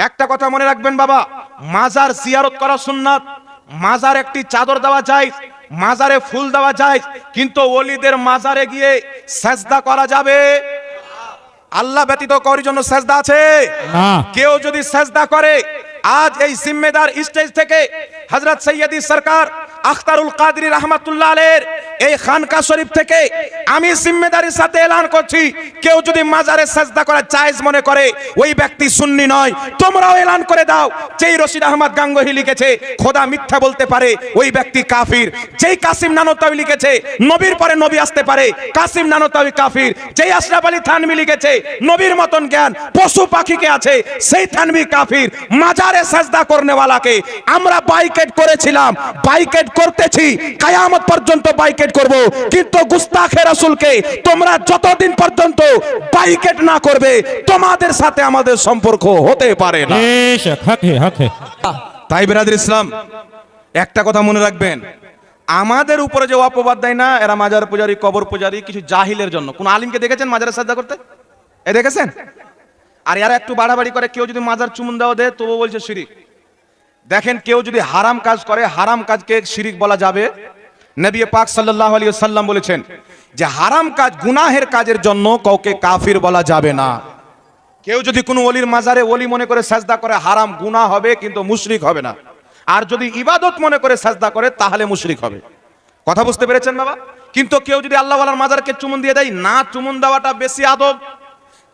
একটা কথা মনে রাখবেন বাবা মাজার জিয়ারত করা সুন্নাত মাজার একটি চাদর দেওয়া যায় মাজারে ফুল দেওয়া যায় কিন্তু ওলিদের মাজারে গিয়ে সেজদা করা যাবে। আল্লাহ ব্যতীত করার জন্য সেজদা আছে? কেউ যদি সেজদা করে আজ এই জিম্মেদার স্টেজ থেকে হযরত সৈয়দি সরকার আখতারুল কাদরি রহমাতুল্লাহ আলের এই খানকা শরীফ থেকে আমি জিম্মেদারির সাথে এলান করছি। কেউ যদি মাজারে সেজদা করা জায়েজ মনে করে, ওই ব্যক্তি সুন্নি নয়। তোমরাও এলান করে দাও। যেই রশিদ আহমদ গাঙ্গহি লিখেছে, খোদা মিথ্যা বলতে পারে, ওই ব্যক্তি কাফির। যেই কাসিম নানতাবি লিখেছে, নবীর পরে নবী আসতে পারে, কাসিম নানতাবি কাফির। যেই আশরাফ আলী থানভি লিখেছে, নবীর মতন জ্ঞান, পশু পাখিকে আছে, সেই থানভি কাফির। মাজারে সাজদা করনে ওয়ালাকে আমরা বাইকেট করেছিলাম। বাইকেট করতেছি, কায়ামত পর্যন্ত বাইকেট করব। কিন্তু গুস্তাখে রাসূলকে তোমরা যতদিন পর্যন্ত বাইকেট না করবে তোমাদের সাথে আমাদের সম্পর্ক হতে পারে না। তাই বেরাদের ইসলাম একটা কথা মনে রাখবেন আমাদের উপরে যে অপবাদ দেয় না এরা মাজার পূজারি কবর পূজারি কিছু জাহিলের জন্য। কোন আলিমকে দেখেছেন মাজারের সাজদা করতে? এ দেখেছেন? আর এরা একটু বাড়াবাড়ি করে কেউ যদি মাজার চুমুন দেওয়া দেয় তবু বলছে শিরিক। দেখেন কেউ যদি হারাম কাজ করে হারাম কাজকে শিরিক বলা যাবে নবী পাক সাল্লাল্লাহু আলাইহি সাল্লাম বলেছেন যে হারাম কাজ গুনাহের কাজের জন্য কাউকে কাফির বলা যাবে না। কেউ যদি কোনো অলির মাজারে অলি মনে করে সাজদা করে, হারাম গুনাহ হবে কিন্তু মুশরিক হবে না। আর যদি ইবাদত মনে করে সাজদা করে, তাহলে মুশরিক হবে। কথা বুঝতে পেরেছেন বাবা? কিন্তু কেউ যদি আল্লাহ ওয়ালার মাজারকে চুমুন দিয়ে দেয়, না চুমুন দেওয়াটা বেশি আদব।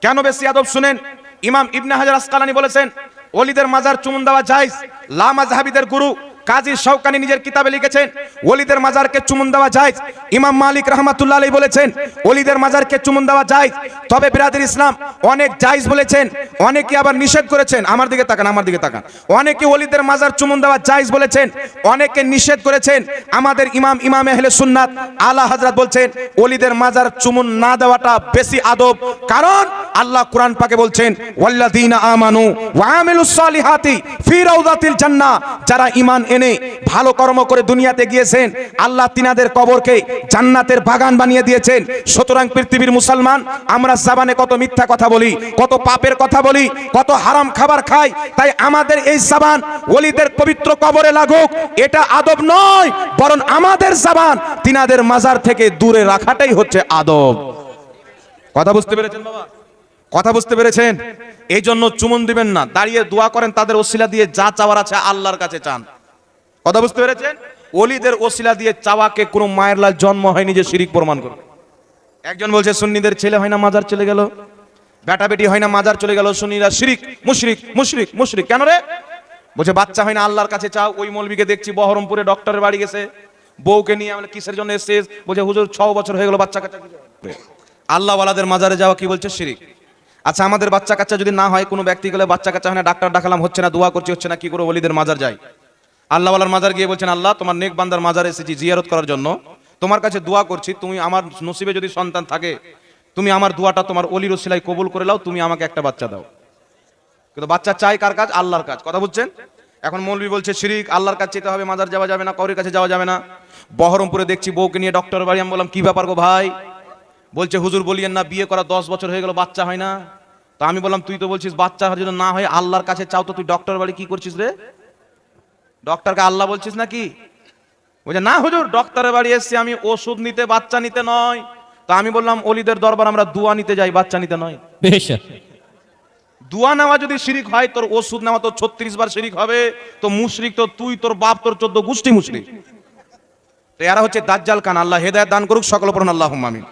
কেন বেশি আদব শুনেন? ইমাম ইবনে হাজার আসকালানি বলেছেন, ওলিদের মাজার চুমুন দেওয়া জায়েজ, লা মাযহাবিদের গুরু। কাজী শওকানি নিজের কিতাবে লিখেছেন, ওলিদের মাজারকে চুমুন দেওয়া যায়। ইমাম মালিক রহমাতুল্লাহ আলাইহি বলেছেন, ওলিদের মাজারকে চুমুন দেওয়া যায়। তবে বিরাদের ইসলাম অনেক জায়েজ বলেছেন, অনেকে আবার নিষেধ করেছেন, আমার দিকে তাকান, আমার দিকে তাকান। অনেকে ওলিদের মাজার চুমুন দেওয়া জায়েজ বলেছেন, অনেকে নিষেধ করেছেন। আমাদের ইমাম ইমাম আহলে সুন্নাত আলা হাজরাত বলছেন, ওলিদের মাজার চুমুন না দেওয়াটা বেশি আদব। কারণ আল্লাহ কোরআন পাকে বলছেন, ওয়াল্লাযীনা আমানু ওয়া আমিলুস সালিহাতি ফি রাউদাতিল জান্নাহ। যারা ঈমান এনে ভালো কর্ম করে দুনিয়াতে গিয়েছেন, আল্লাহ তিনাদের কবরকে জান্নাতের বাগান বানিয়ে দিয়েছেন। সুতরাং পৃথিবীর মুসলমান, আমরা জাবানে কত মিথ্যা কথা বলি, কত পাপের কথা বলি, কত হারাম খাবার খাই, তাই আমাদের এই জাবান ওলিদের পবিত্র কবরে লাগুক, এটা আদব নয়, বরং আমাদের জাবান তিনাদের মাজার থেকে দূরে রাখাটাই হচ্ছে আদব। কথা বুঝতে পেরেছেন বাবা? কথা বুঝতে পেরেছেন? এই জন্য চুমন দিবেন না, দাঁড়িয়ে দোয়া করেন, তাদের ওসিলা দিয়ে যা চাওয়ার আছে আল্লাহর কাছে চান। কথা বুঝতে পেরেছেন? অলিদের ওসিলা দিয়ে চাওয়াকে কোনো মায়ের লাল জন্ম হয়নি যে শিরিক প্রমাণ করবে। একজন বলছে, সুন্নিদের ছেলে হয় না, মাজার চলে গেল। বেটা বেটি হয় না, মাজার চলে গেল, সুন্নিরা শিরিক, মুশরিক মুশরিক মুশরিক। কেন রে? বলছে, বাচ্চা হয় না, আল্লাহর কাছে চাও। ওই মৌলবীকে দেখছি বহরমপুরে ডক্টরের বাড়ি গেছে। বউকে নিয়ে আমরা কিসের জন্য এসেছে? বলছে, হুজুর, ছ বছর হয়ে গেল বাচ্চা কাচ্চা কিছু হয়নি। আল্লাহ ওয়ালাদের মাজারে যাওয়া কি বলছে? শিরিক। আচ্ছা আমাদের বাচ্চা কাচ্চা যদি না হয়, কোনো ব্যক্তি গেলে বাচ্চা কাচ্চা হয় না, ডাক্তার ডাকালাম হচ্ছে না, দোয়া করছি, হচ্ছে না, কি করে ওলিদের মাজার যায় আল্লাহ ওয়ালার মাজার গিয়ে বলছেন, আল্লাহ, তোমার নেক বান্দার মাজার এসেছি জিয়ারত করার জন্য। তোমার কাছে দোয়া করছি, তুমি আমার নসিবে যদি সন্তান থাকে, তুমি আমার দোয়াটা তোমার অলির ওসিলাই কবুল করে লাও তুমি আমাকে একটা বাচ্চা দাও। কিন্তু বাচ্চা চাই কার কাজ? আল্লাহর কাজ। কথা বুঝছেন? এখন মৌলবী বলছে, শিরিক, আল্লাহর কাছে যেতে হবে, মাজার যাওয়া যাবে না, কৌরের কাছে যাওয়া যাবে না। বহরমপুরে দেখছি বউকে নিয়ে ডক্টর বাড়ি, আমি বললাম, কি ব্যাপার গো ভাই? বলছে হুজুর বলিয়েন না বিয়ে করা দশ বছর হয়ে গেল বাচ্চা হয় না। তো আমি বললাম তুই তো বলছিস বাচ্চা হওয়ার জন্য না হয় আল্লাহর কাছে চাও তো তুই ডক্টর বাড়ি কি করছিস রে? ডক্টরকে আল্লাহ বলছিস নাকি? বলছে না হুজুর ডক্টরের বাড়ি এসছি আমি ওষুধ নিতে বাচ্চা নিতে নয়। তো আমি বললাম অলিদের দরবার আমরা দুয়া নিতে যাই বাচ্চা নিতে নয়। দুয়া নেওয়া যদি শিরিক হয় তোর ওষুধ নেওয়া তো ছত্রিশ বার শিরিক হবে তো মুশরিক তো তুই তোর বাপ তোর চোদ্দ গোষ্ঠী মুশরিক। তো এরা হচ্ছে দাজ্জাল কান আল্লাহ হেদায়ত দান করুক সকল পড়ুন আল্লাহ আমিন।